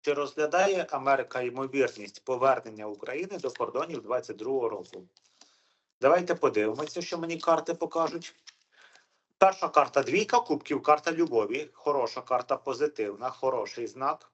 Чи розглядає Америка ймовірність повернення України до кордонів 22-го року? Давайте подивимося, що мені карти покажуть. Перша карта двійка кубків, карта любові. Хороша карта позитивна, хороший знак.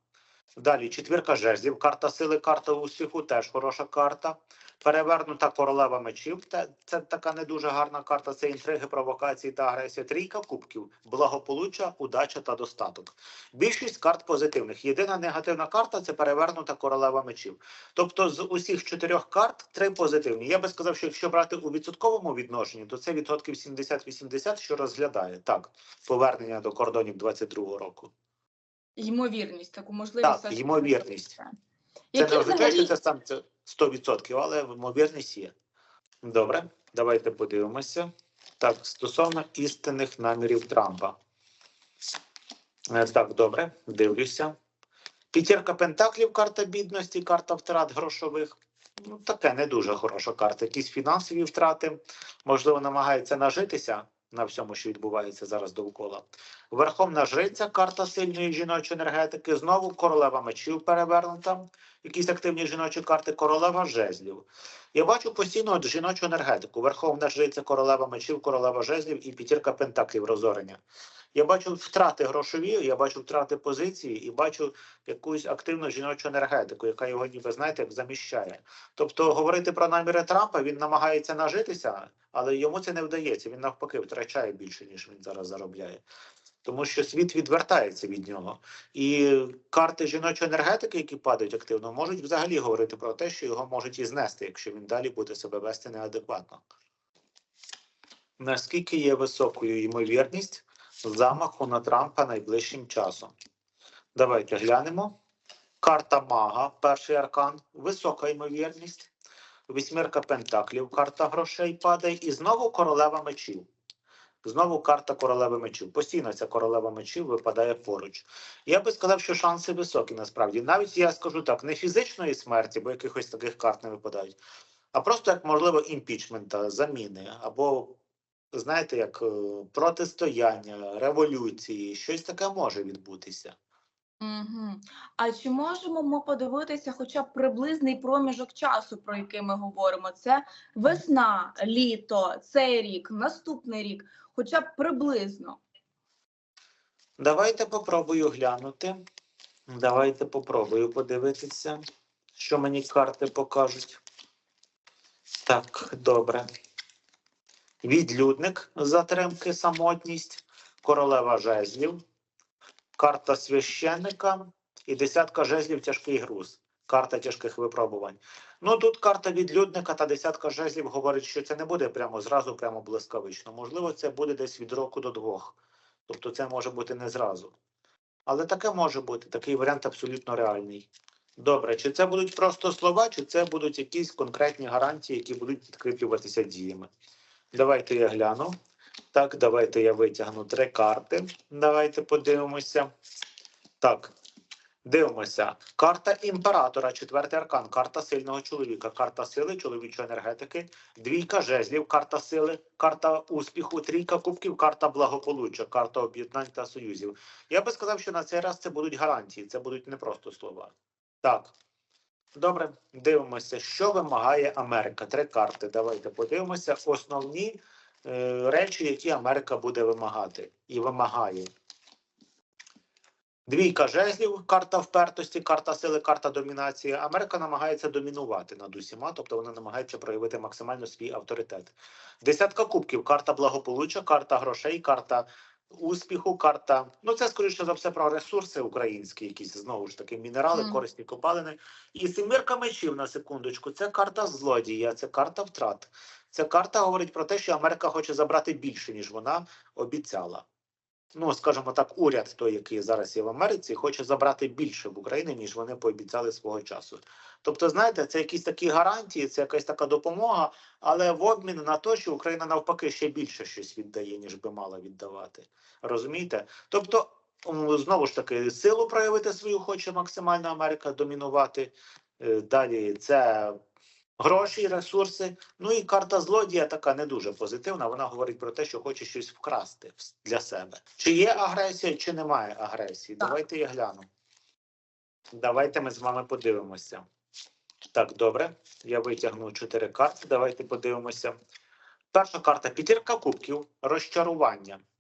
Далі четвірка жезлів, карта сили, карта успіху, теж хороша карта. Перевернута королева мечів. Це, така не дуже гарна карта. Це інтриги, провокації та агресія. Трійка кубків, благополуччя, удача та достаток. Більшість карт позитивних. Єдина негативна карта це перевернута королева мечів. Тобто з усіх чотирьох карт три позитивні. Я би сказав, що якщо брати у відсотковому відношенні, то це відсотків 70-80, що розглядає так повернення до кордонів 22-го року. Ймовірність, таку можливість. Так, ймовірність. Це не означає, що це сам це 100%, але ймовірність є. Добре, давайте подивимося. Так, стосовно істинних намірів Трампа. Е, Так, добре, дивлюся. П'ятірка Пентаклів, карта бідності, карта втрат грошових. Ну, таке не дуже хороша карта. Якісь фінансові втрати. Можливо, намагається нажитися на всьому, що відбувається зараз довкола. Верховна жриця, карта сильної жіночої енергетики. Знову королева мечів перевернута. Якісь активні жіночі карти, королева жезлів. Я бачу постійно от жіночу енергетику. Верховна жриця, королева мечів, королева жезлів і п'ятірка пентаклів розорення. Я бачу втрати грошові, я бачу втрати позиції і бачу якусь активну жіночу енергетику, яка його ніби знаєте, як заміщає. Тобто говорити про наміри Трампа він намагається нажитися, але йому це не вдається. Він навпаки втрачає більше, ніж він зараз заробляє. Тому що світ відвертається від нього. І карти жіночої енергетики, які падають активно, можуть взагалі говорити про те, що його можуть і знести, якщо він далі буде себе вести неадекватно. Наскільки є високою ймовірність замаху на Трампа найближчим часом? Давайте глянемо. Карта Мага, перший аркан, висока ймовірність. Вісьмірка Пентаклів, карта грошей падає, і знову королева мечів. Знову карта королеви мечів. Постійно ця королева мечів випадає поруч. Я би сказав, що шанси високі насправді. Навіть я скажу так, не фізичної смерті, бо якихось таких карт не випадають, а просто як можливо імпічмента, заміни, або знаєте, як е, протистояння, революції, щось таке може відбутися. Угу. А чи можемо ми подивитися хоча б приблизний проміжок часу, про який ми говоримо? Це весна, літо, цей рік, наступний рік, хоча б приблизно. Давайте попробую глянути. Давайте попробую подивитися, що мені карти покажуть. Так, добре. Відлюдник, затримки, самотність, королева жезлів, карта священника і десятка жезлів тяжкий груз. Карта тяжких випробувань. Ну тут карта відлюдника та десятка жезлів говорить, що це не буде прямо зразу, прямо блискавично. Можливо, це буде десь від року до двох. Тобто це може бути не зразу. Але таке може бути, такий варіант абсолютно реальний. Добре, чи це будуть просто слова, чи це будуть якісь конкретні гарантії, які будуть підкріплюватися діями? Давайте я гляну. Так, давайте я витягну три карти. Давайте подивимося. Так, дивимося. Карта імператора, четвертий аркан, карта сильного чоловіка, карта сили, чоловічої енергетики, двійка жезлів, карта сили, карта успіху, трійка кубків, карта благополуччя, карта об'єднань та союзів. Я би сказав, що на цей раз це будуть гарантії, це будуть не просто слова. Так. Добре, дивимося, що вимагає Америка. Три карти. Давайте подивимося. Основні е, речі, які Америка буде вимагати і вимагає. Двійка жезлів, карта впертості, карта сили, карта домінації. Америка намагається домінувати над усіма, тобто вона намагається проявити максимально свій авторитет. Десятка кубків, карта благополуччя, карта грошей, карта успіху, карта. Ну, це скоріше за все про ресурси українські, якісь знову ж таки мінерали, mm. корисні копалини. І семірка мечів на секундочку. Це карта злодія, це карта втрат. Ця карта говорить про те, що Америка хоче забрати більше, ніж вона обіцяла. Ну, скажімо так, уряд, той, який зараз є в Америці, хоче забрати більше в Україні, ніж вони пообіцяли свого часу. Тобто, знаєте, це якісь такі гарантії, це якась така допомога, але в обмін на те, що Україна навпаки ще більше щось віддає, ніж би мала віддавати. Розумієте? Тобто, знову ж таки, силу проявити свою хоче максимально Америка домінувати. Е, Далі це гроші, ресурси. Ну і карта злодія така не дуже позитивна. Вона говорить про те, що хоче щось вкрасти для себе. Чи є агресія, чи немає агресії? Так. Давайте я гляну. Давайте ми з вами подивимося. Так, добре. Я витягну чотири карти. Давайте подивимося. Перша карта п'ятірка кубків, розчарування.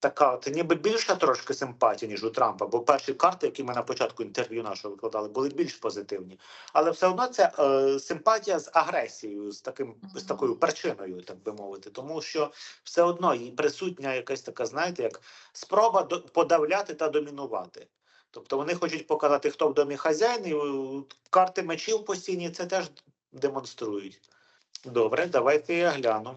така от ніби більша трошки симпатія, ніж у Трампа, бо перші карти, які ми на початку інтерв'ю нашого викладали, були більш позитивні. Але все одно це е, симпатія з агресією, з таким з такою причиною, так би мовити, тому що все одно і присутня якась така, знаєте, як спроба до- подавляти та домінувати. Тобто вони хочуть показати, хто в домі хазяїн, і е, карти мечів постійні це теж демонструють. Добре, давайте я гляну.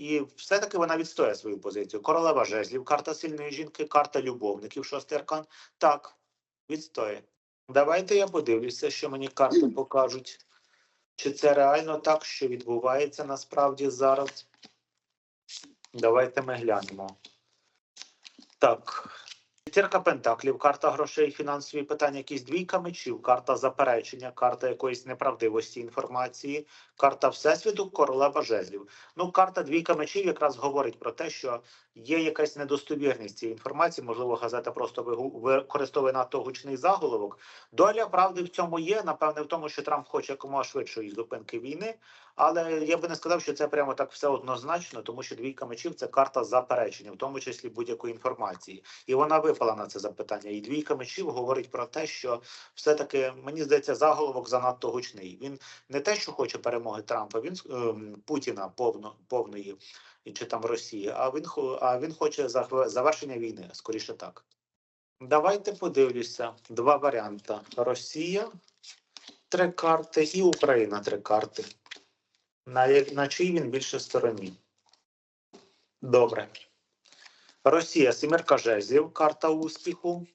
І все-таки вона відстоює свою позицію. Королева жезлів, карта сильної жінки, карта любовників, шостий аркан. Так, відстоює. Давайте я подивлюся, що мені карти покажуть. Чи це реально так, що відбувається насправді зараз? Давайте ми глянемо. Так. П'ятірка пентаклів, карта грошей, фінансові питання, якісь двійка мечів, карта заперечення, карта якоїсь неправдивості інформації, карта Всесвіту, королева жезлів. Ну, карта двійка мечів якраз говорить про те, що є якась недостовірність цієї інформації. Можливо, газета просто використовує надто гучний заголовок. Доля правди в цьому є. Напевне, в тому, що Трамп хоче якомога швидшої зупинки війни. Але я би не сказав, що це прямо так все однозначно, тому що двійка мечів це карта заперечення, в тому числі будь-якої інформації. І вона випала на це запитання. І двійка мечів говорить про те, що все-таки мені здається, заголовок занадто гучний. Він не те, що хоче перемоги Трампа, він ем, Путіна повно повної чи там Росії, а він а він хоче завершення війни, скоріше так. Давайте подивлюся. Два варіанти: Росія, три карти, і Україна три карти. На, на чий він більше стороні? Добре. Росія, сімерка жезлів, карта успіху,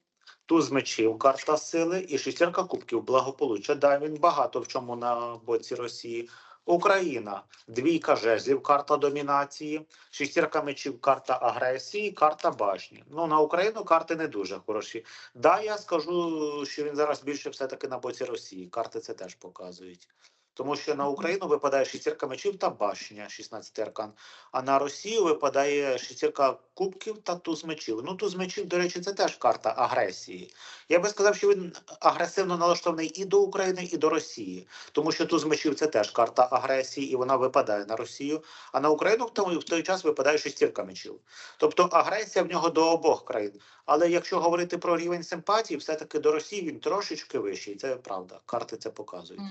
туз мечів, карта сили і шістірка кубків, благополуччя. Да, він багато в чому на боці Росії. Україна, двійка жезлів, карта домінації, шістірка мечів, карта агресії, карта башні. Ну, на Україну карти не дуже хороші. Да, я скажу, що він зараз більше все-таки на боці Росії. Карти це теж показують. Тому що на Україну випадає шістірка мечів та башня, 16 аркан. А на Росію випадає шістірка кубків та туз мечів. Ну, туз мечів, до речі, це теж карта агресії. Я би сказав, що він агресивно налаштований і до України, і до Росії. Тому що туз мечів це теж карта агресії, і вона випадає на Росію. А на Україну в той, в той час випадає шістірка мечів. Тобто агресія в нього до обох країн. Але якщо говорити про рівень симпатії, все-таки до Росії він трошечки вищий. Це правда. Карти це показують.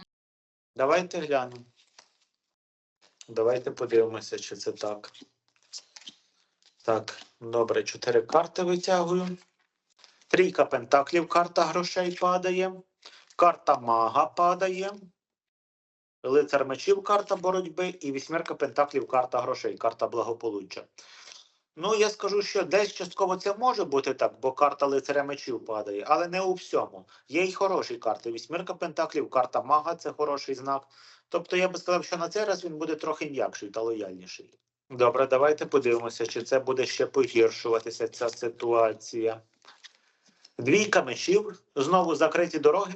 Давайте глянемо. Давайте подивимося, чи це так. Так, добре, чотири карти витягую. Трійка пентаклів, карта грошей падає. Карта мага падає. Лицар мечів, карта боротьби, і вісьмерка пентаклів, карта грошей, карта благополуччя. Ну, я скажу, що десь частково це може бути так, бо карта лицаря мечів падає, але не у всьому. Є й хороші карти. Вісьмірка пентаклів, карта мага це хороший знак. Тобто я би сказав, що на цей раз він буде трохи м'якший та лояльніший. Добре, давайте подивимося, чи це буде ще погіршуватися ця ситуація. Двійка мечів, знову закриті дороги,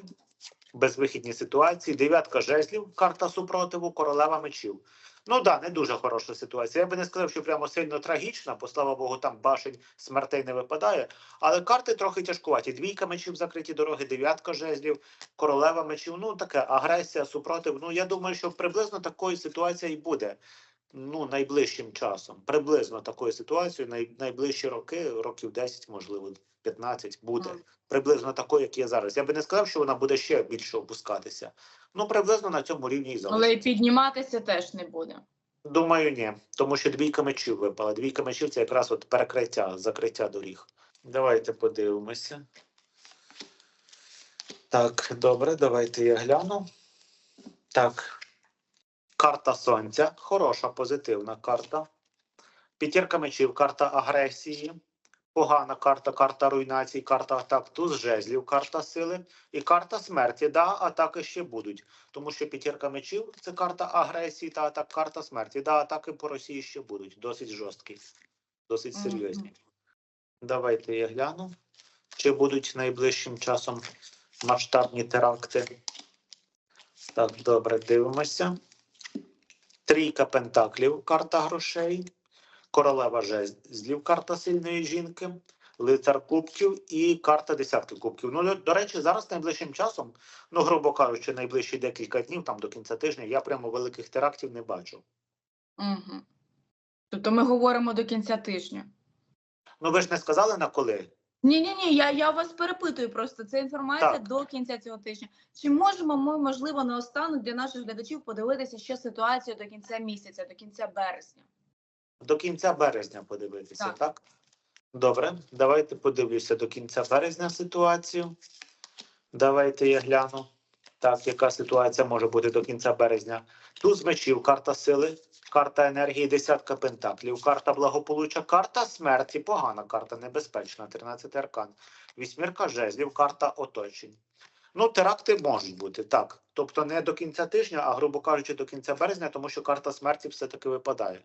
безвихідні ситуації, дев'ятка жезлів, карта супротиву, королева мечів. Ну да, не дуже хороша ситуація. Я би не сказав, що прямо сильно трагічна, бо слава Богу, там башень смертей не випадає. Але карти трохи тяжкуваті. Двійка мечів закриті дороги, дев'ятка жезлів, королева мечів. Ну таке агресія, супротив. Ну я думаю, що приблизно такої ситуації і буде. Ну, найближчим часом. Приблизно такою ситуацією, най, найближчі роки, років 10, можливо, 15 буде. Приблизно такою, як є зараз. Я би не сказав, що вона буде ще більше опускатися. Ну, приблизно на цьому рівні і залишиться. Але й підніматися теж не буде. Думаю, ні. Тому що двійка мечів випала. Двійка мечів це якраз от перекриття, закриття доріг. Давайте подивимося. Так, добре, давайте я гляну. Так. Карта Сонця. Хороша, позитивна карта. П'ятірка мечів, карта агресії. Погана карта, карта руйнації, карта атак, туз жезлів, карта сили і карта смерті. Да, атаки ще будуть. Тому що п'ятірка мечів це карта агресії та атак, карта смерті. Да, атаки по Росії ще будуть. Досить жорсткі, досить серйозні. Давайте я гляну, чи будуть найближчим часом масштабні теракти. Так, добре, дивимося. Трійка пентаклів, карта грошей. Королева жезлів, карта сильної жінки. Лицар кубків і карта десятки кубків. Ну, до речі, зараз найближчим часом, ну, грубо кажучи, найближчі декілька днів, там до кінця тижня, я прямо великих терактів не бачу. Угу. Тобто ми говоримо до кінця тижня. Ну, ви ж не сказали на коли? Ні, ні, ні, я, я вас перепитую просто. Це інформація Так. до кінця цього тижня. Чи можемо ми, можливо, наостанок для наших глядачів подивитися ще ситуацію до кінця місяця, до кінця березня? До кінця березня подивитися, так? Так. Добре, давайте подивлюся до кінця березня ситуацію. Давайте я гляну. Так, яка ситуація може бути до кінця березня? Туз мечів, карта сили, карта енергії, десятка пентаклів, карта благополуччя, карта смерті, погана карта, небезпечна, 13 аркан, вісьмірка жезлів, карта оточень. Ну, теракти можуть бути, так. Тобто не до кінця тижня, а грубо кажучи, до кінця березня, тому що карта смерті все-таки випадає.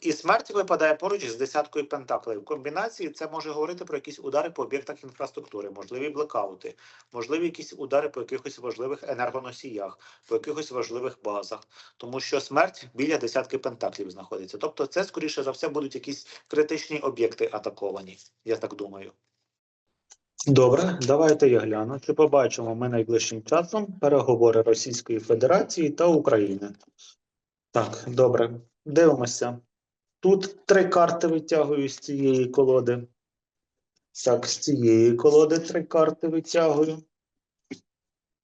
І смерть випадає поруч з десяткою пентаклей. В комбінації це може говорити про якісь удари по об'єктах інфраструктури, можливі блекаути, можливі якісь удари по якихось важливих енергоносіях, по якихось важливих базах, тому що смерть біля десятки пентаклів знаходиться. Тобто, це скоріше за все будуть якісь критичні об'єкти атаковані. Я так думаю. Добре, давайте я гляну. Чи побачимо ми найближчим часом переговори Російської Федерації та України? Так, добре, дивимося. Тут три карти витягую з цієї колоди. Так, з цієї колоди три карти витягую.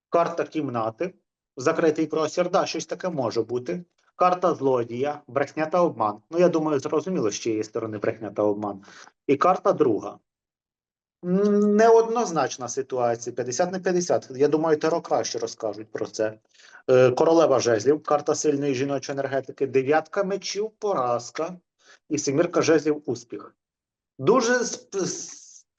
Карта кімнати. Закритий простір. Да, щось таке може бути. Карта злодія, брехня та обман. Ну, я думаю, зрозуміло, з чиєї сторони брехня та обман. І карта друга. Неоднозначна ситуація, 50 на 50. Я думаю, Таро краще розкажуть про це. Е, Королева жезлів, карта сильної жіночої енергетики, дев'ятка мечів, поразка і семірка жезлів успіх. Дуже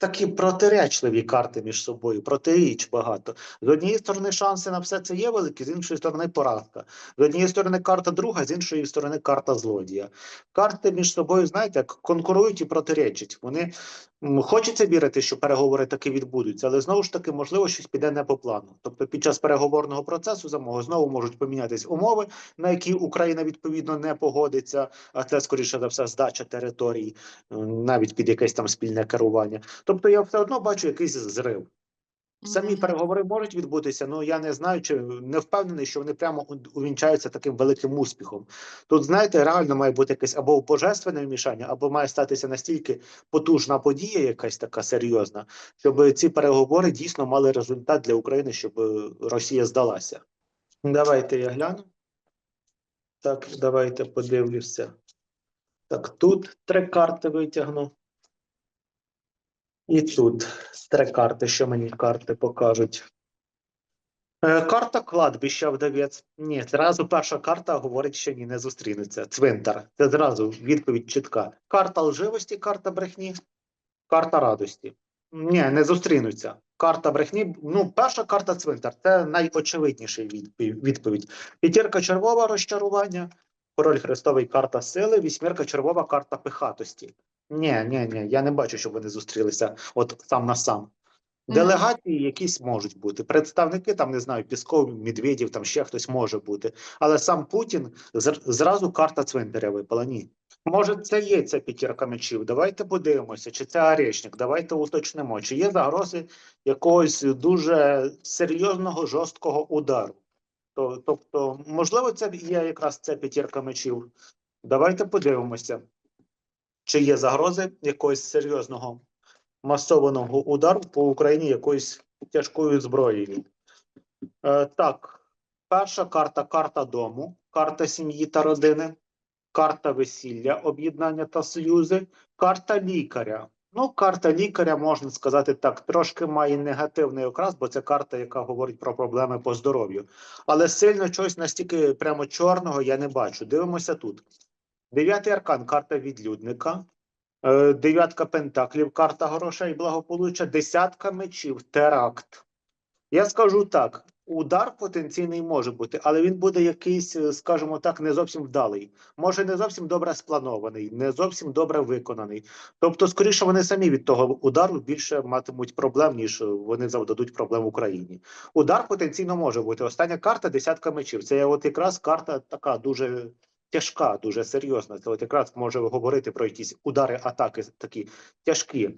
такі протиречливі карти між собою, протиріч багато. З однієї сторони, шанси на все це є великі, з іншої сторони, поразка. З однієї сторони, карта друга, з іншої сторони, карта злодія. Карти між собою, знаєте, конкурують і протиречать. Вони хочеться вірити, що переговори таки відбудуться, але знову ж таки, можливо, щось піде не по плану. Тобто, під час переговорного процесу самого знову можуть помінятися умови, на які Україна відповідно не погодиться, а це скоріше за все здача територій, навіть під якесь там спільне керування. Тобто, я все одно бачу якийсь зрив. Самі переговори можуть відбутися, ну я не знаю, чи не впевнений, що вони прямо увінчаються таким великим успіхом. Тут, знаєте, реально має бути якесь або божественне вмішання, або має статися настільки потужна подія, якась така серйозна, щоб ці переговори дійсно мали результат для України, щоб е, Росія здалася. Давайте я гляну. Так, давайте подивлюся. Так, тут три карти витягну. І тут три карти, що мені карти покажуть. Е, карта кладбища вдовець. Ні, зразу перша карта говорить, що ні, не зустрінуться. Цвинтар. Це зразу відповідь чітка. Карта лживості, карта брехні, карта радості. Ні, не зустрінуться. Карта брехні. Ну, перша карта цвинтар. Це найочевидніший відпі- відповідь. П'ятірка червова розчарування, король хрестовий карта сили, вісьмірка червова карта пихатості. Ні, ні, ні, я не бачу, щоб вони зустрілися от сам на сам. Делегації якісь можуть бути. Представники там не знаю, Пісков, Медведєв, там ще хтось може бути. Але сам Путін зразу карта цвинтаря випала. Ні. Може, це є ця п'ятірка мечів. Давайте подивимося, чи це Арешник. Давайте уточнимо, чи є загрози якогось дуже серйозного жорсткого удару. Тобто, можливо, це є якраз ця п'ятірка мечів. Давайте подивимося, чи є загрози якогось серйозного масованого удару по Україні якоюсь тяжкою зброєю. Е, так, перша карта карта дому, карта сім'ї та родини, карта весілля, об'єднання та союзи, карта лікаря. Ну, карта лікаря, можна сказати так, трошки має негативний окрас, бо це карта, яка говорить про проблеми по здоров'ю. Але сильно чогось настільки прямо чорного я не бачу. Дивимося тут. Дев'ятий аркан карта відлюдника. Е, Дев'ятка пентаклів, карта грошей, благополуччя, десятка мечів, теракт. Я скажу так: удар потенційний може бути, але він буде якийсь, е, скажімо так, не зовсім вдалий. Може, не зовсім добре спланований, не зовсім добре виконаний. Тобто, скоріше, вони самі від того удару більше матимуть проблем, ніж вони завдадуть проблем Україні. Удар потенційно може бути. Остання карта десятка мечів. Це от якраз карта така дуже тяжка, дуже серйозна. Це от якраз може говорити про якісь удари, атаки такі тяжкі.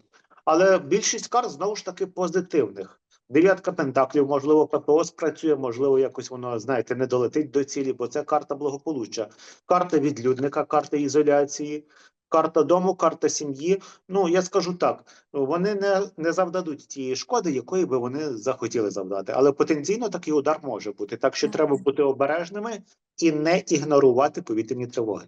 Але більшість карт знову ж таки позитивних. Дев'ятка пентаклів, можливо, ППО спрацює, можливо, якось воно, знаєте, не долетить до цілі, бо це карта благополуччя. Карта відлюдника, карта ізоляції, карта дому, карта сім'ї. Ну, я скажу так: вони не, не завдадуть тієї шкоди, якої би вони захотіли завдати. Але потенційно такий удар може бути. Так що треба бути обережними і не ігнорувати повітряні тривоги.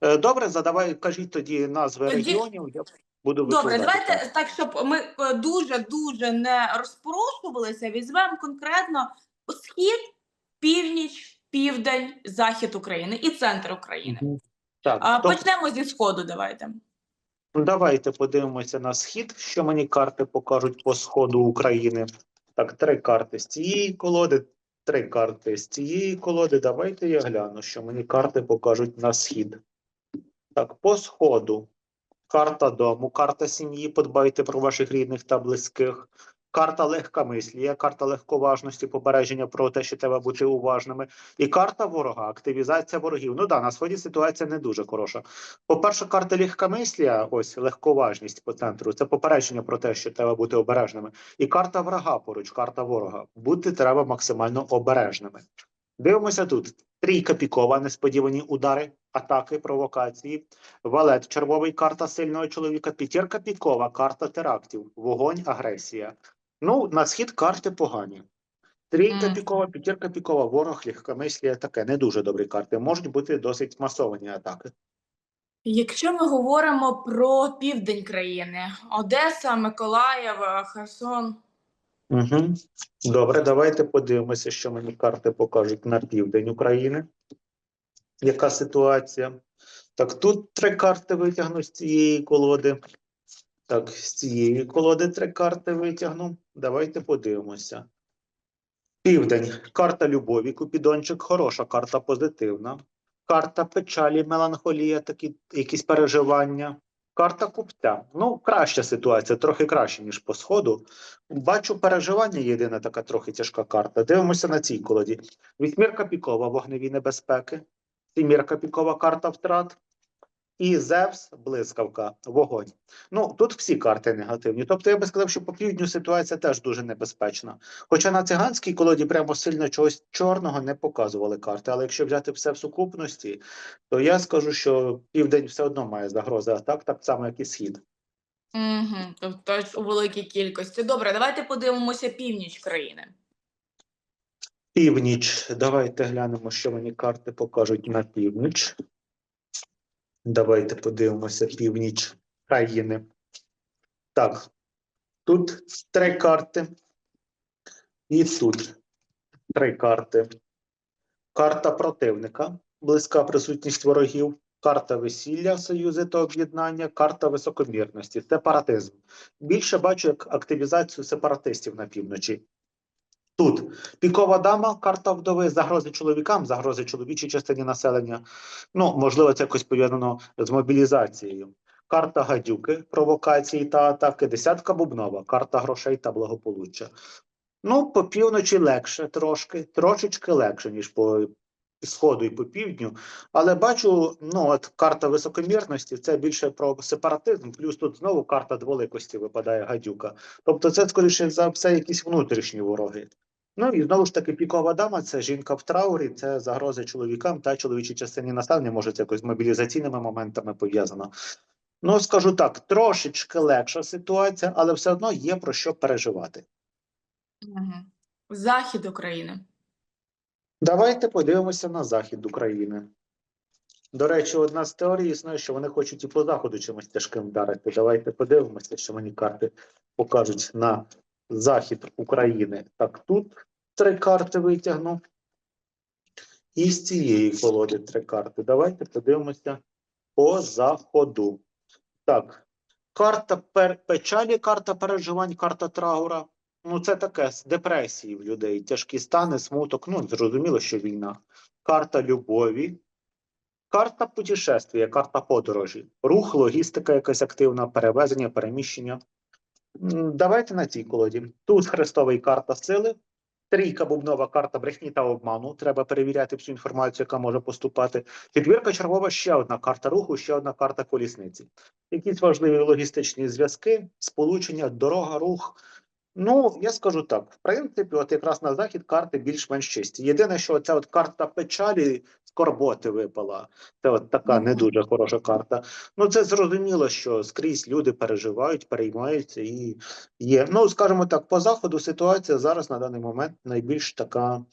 Е, Добре, задавай, кажіть тоді назви Тоді- регіонів. Я буду Добре, давайте так, щоб ми дуже дуже не розпорошувалися. Візьмемо конкретно схід, північ, південь, захід України і центр України. Так, А, тобто- почнемо зі сходу. Давайте. Давайте подивимося на схід, що мені карти покажуть по сходу України. Так, три карти з цієї колоди, три карти з цієї колоди. Давайте я гляну, що мені карти покажуть на схід. Так, по сходу. Карта дому, карта сім'ї, подбайте про ваших рідних та близьких. Карта легкомислія, карта легковажності, попередження про те, що треба бути уважними. І карта ворога, активізація ворогів. Ну да, на сході ситуація не дуже хороша. По-перше, карта легкомислія, ось легковажність по центру. Це попередження про те, що треба бути обережними. І карта врага поруч, карта ворога. Бути треба максимально обережними. Дивимося тут. Трійка пікова, несподівані удари, атаки, провокації. Валет, червовий карта сильного чоловіка. П'ятірка пікова, карта терактів, вогонь, агресія. Ну, на схід карти погані. Трійка Мгм. пікова, п'ятірка пікова, ворог, легкомислія таке. Не дуже добрі карти. Можуть бути досить масовані атаки. Якщо ми говоримо про південь країни, Одеса, Миколаїв, Херсон. Угу. Добре, давайте подивимося, що мені карти покажуть на південь України. Яка ситуація? Так, тут три карти витягну з цієї колоди. Так, з цієї колоди три карти витягну. Давайте подивимося. Південь. Карта любові, Купідончик, хороша карта позитивна. Карта печалі, меланхолія, такі якісь переживання. Карта купця. Ну, краща ситуація, трохи краще, ніж по сходу. Бачу переживання, єдина така трохи тяжка карта. Дивимося на цій колоді. Вісьмірка пікова, вогневі небезпеки. Сімірка пікова карта втрат. І Зевс, блискавка, вогонь. Ну тут всі карти негативні. Тобто я би сказав, що по півдню ситуація теж дуже небезпечна. Хоча на циганській колоді прямо сильно чогось чорного не показували карти. Але якщо взяти все в сукупності, то я скажу, що південь все одно має загрози атак, так само, як і схід. Угу, тобто у великій кількості. Добре, давайте подивимося північ країни. Північ. Давайте глянемо, що мені карти покажуть на північ. Давайте подивимося північ країни. Так, тут три карти. І тут три карти. Карта противника, близька присутність ворогів, карта весілля, союзи та об'єднання, карта високомірності, сепаратизм. Більше бачу як активізацію сепаратистів на півночі. Тут пікова дама, карта вдови, загрози чоловікам, загрози чоловічій частині населення. Ну, можливо, це якось пов'язано з мобілізацією. карта гадюки, провокації та атаки, десятка бубнова, карта грошей та благополуччя. Ну, по півночі легше трошки, трошечки легше, ніж по сходу і по півдню. Але бачу, ну от карта високомірності це більше про сепаратизм, плюс тут знову карта дволикості випадає гадюка. Тобто, це скоріше за все якісь внутрішні вороги. Ну і знову ж таки, пікова дама це жінка в траурі, це загрози чоловікам та чоловічій частині населення, може, це якось з мобілізаційними моментами пов'язано. Ну, скажу так, трошечки легша ситуація, але все одно є про що переживати. Захід України. Давайте подивимося на захід України. До речі, одна з теорій існує, що вони хочуть і по заходу чимось тяжким вдарити. Давайте подивимося, що мені карти покажуть на захід України. Так, тут три карти витягну. І з цієї колоди три карти. Давайте подивимося по заходу. Так, карта пер... печалі, карта переживань, карта траура. Ну, це таке з депресії в людей, тяжкі стани, смуток. Ну, зрозуміло, що війна. Карта любові, карта путешествия, карта подорожі, рух, логістика, якась активна, перевезення, переміщення. Давайте на цій колоді. Тут хрестовий карта сили, трійка бубнова карта брехні та обману. Треба перевіряти всю інформацію, яка може поступати. Четвірка чергова ще одна карта руху, ще одна карта колісниці. Якісь важливі логістичні зв'язки, сполучення, дорога, рух. Ну, я скажу так: в принципі, от якраз на захід карти більш-менш чисті. Єдине, що ця от карта печалі скорботи випала. Це от така не дуже хороша карта. Ну, це зрозуміло, що скрізь люди переживають, переймаються і є. Ну, скажімо так, по заходу ситуація зараз на даний момент найбільш така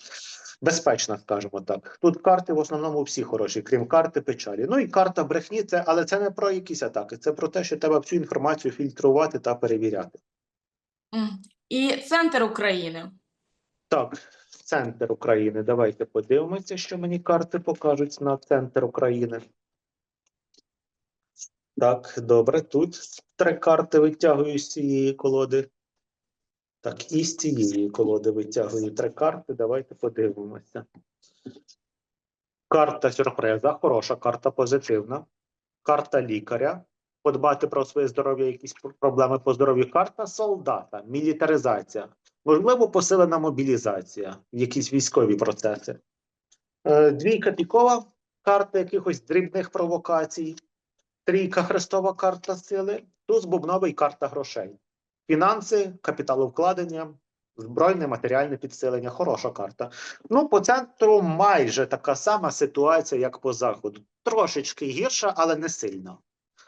безпечна, скажімо так. Тут карти в основному всі хороші, крім карти печалі. Ну і карта брехні, це, але це не про якісь атаки, це про те, що треба всю інформацію фільтрувати та перевіряти. І центр України. Так, центр України. Давайте подивимося, що мені карти покажуть на центр України. Так, добре. Тут три карти витягую з цієї колоди. Так, і з цієї колоди витягую три карти. Давайте подивимося. Карта сюрприза, хороша карта позитивна. Карта лікаря. Подбати про своє здоров'я, якісь проблеми по здоров'ю. Карта солдата, мілітаризація. Можливо, посилена мобілізація, якісь військові процеси. Е, Двійка пікова, карта якихось дрібних провокацій. Трійка хрестова карта сили, туз бубновий карта грошей. Фінанси, капіталовкладення, збройне матеріальне підсилення. Хороша карта. Ну, по центру майже така сама ситуація, як по заходу. Трошечки гірша, але не сильно.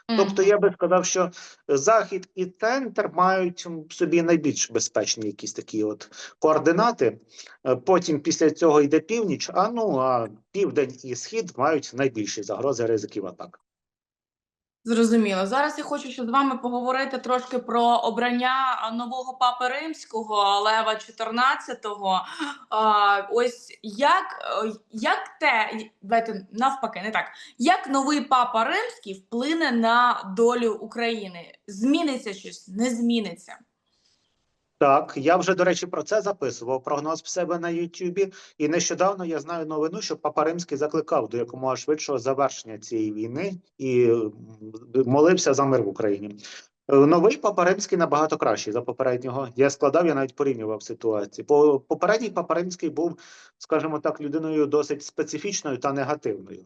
Тобто я би сказав, що захід і центр мають в собі найбільш безпечні якісь такі от координати. Е, Потім після цього йде північ, а ну а південь і схід мають найбільші загрози ризиків атак. Зрозуміло. Зараз я хочу ще з вами поговорити трошки про обрання нового папи римського Лева XIV. Ось як, як те, давайте навпаки, не так. Як новий папа римський вплине на долю України? Зміниться щось? Не зміниться? Так, я вже, до речі, про це записував прогноз в себе на Ютубі. І нещодавно я знаю новину, що Папа Римський закликав до якомога швидшого завершення цієї війни і молився за мир в Україні. Е, Новий Папаримський набагато кращий за попереднього. Я складав, я навіть порівнював ситуації. По попередній Папаримський був, скажімо так, людиною досить специфічною та негативною.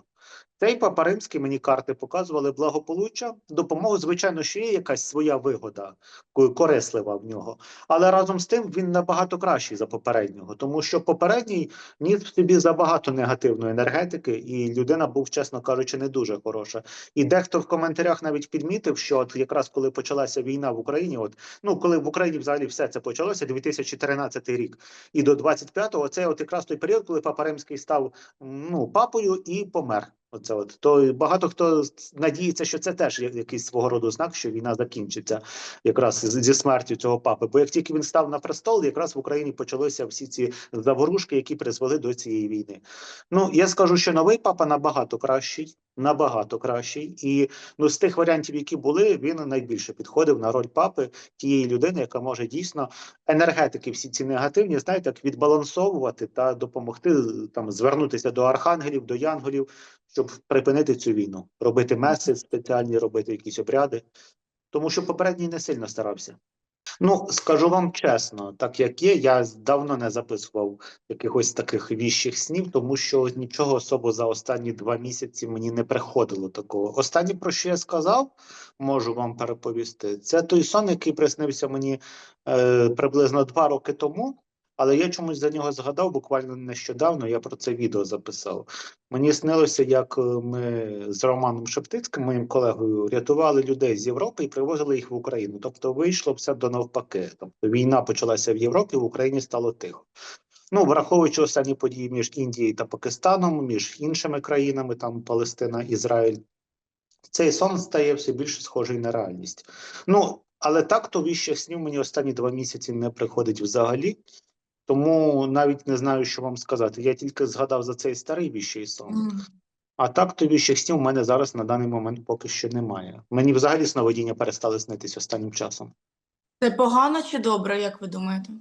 Цей Папаримський мені карти показували благополуччя, допомогу. Звичайно, що є якась своя вигода, ко- корислива в нього. Але разом з тим він набагато кращий за попереднього, тому що попередній ніс в собі забагато негативної енергетики, і людина був, чесно кажучи, не дуже хороша. І дехто в коментарях навіть підмітив, що от якраз коли почалася війна в Україні, от ну коли в Україні взагалі все це почалося, 2013 рік, і до 25-го, це от якраз той період, коли Папа Римський став ну папою і помер. Оце от то багато хто надіється, що це теж якийсь свого роду знак, що війна закінчиться якраз зі смертю цього папи. Бо як тільки він став на престол, якраз в Україні почалися всі ці заворушки, які призвели до цієї війни. Ну я скажу, що новий папа набагато кращий, набагато кращий, і ну з тих варіантів, які були, він найбільше підходив на роль папи тієї людини, яка може дійсно енергетики, всі ці негативні, знаєте, як відбалансовувати та допомогти там звернутися до архангелів, до янголів. Щоб припинити цю війну, робити меси спеціальні, робити якісь обряди. Тому що попередній не сильно старався. Ну, скажу вам чесно, так як є, я давно не записував якихось таких віщих снів, тому що нічого особо за останні два місяці мені не приходило такого. Останнє, про що я сказав, можу вам переповісти. Це той сон, який приснився мені е, приблизно два роки тому. Але я чомусь за нього згадав буквально нещодавно. Я про це відео записав. Мені снилося, як е, ми з Романом Шептицьким, моїм колегою, рятували людей з Європи і привозили їх в Україну. Тобто вийшло все до навпаки. Тобто війна почалася в Європі, в Україні стало тихо. Ну, враховуючи останні події між Індією та Пакистаном, між іншими країнами, там Палестина, Ізраїль, цей сон стає все більше схожий на реальність. Ну, але так то віщих снів мені останні два місяці не приходить взагалі. Тому навіть не знаю, що вам сказати. Я тільки згадав за цей старий віщий сон. М. А так то віщих снів у мене зараз на даний момент поки що немає. Мені взагалі сновидіння перестали снитись останнім часом. Це погано чи добре, як ви думаєте?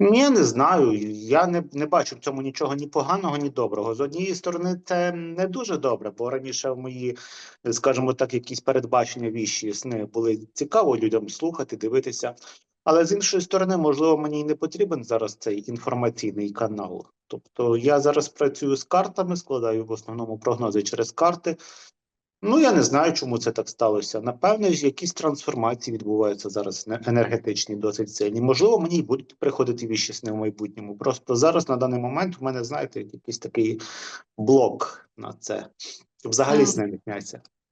Ні, не знаю. Я не, не бачу в цьому нічого ні поганого, ні доброго. З однієї сторони, це не дуже добре, бо раніше мої, скажімо так, якісь передбачення віщі сни були цікаво людям слухати, дивитися. Але з іншої сторони, можливо, мені й не потрібен зараз цей інформаційний канал. Тобто я зараз працюю з картами, складаю в основному прогнози через карти. Ну, я не знаю, чому це так сталося. Напевне, ж якісь трансформації відбуваються зараз енергетичні, досить сильні. Можливо, мені й будуть приходити віщі сни в майбутньому. Просто зараз, на даний момент, у мене, знаєте, якийсь такий блок на це. Взагалі сни не сняться.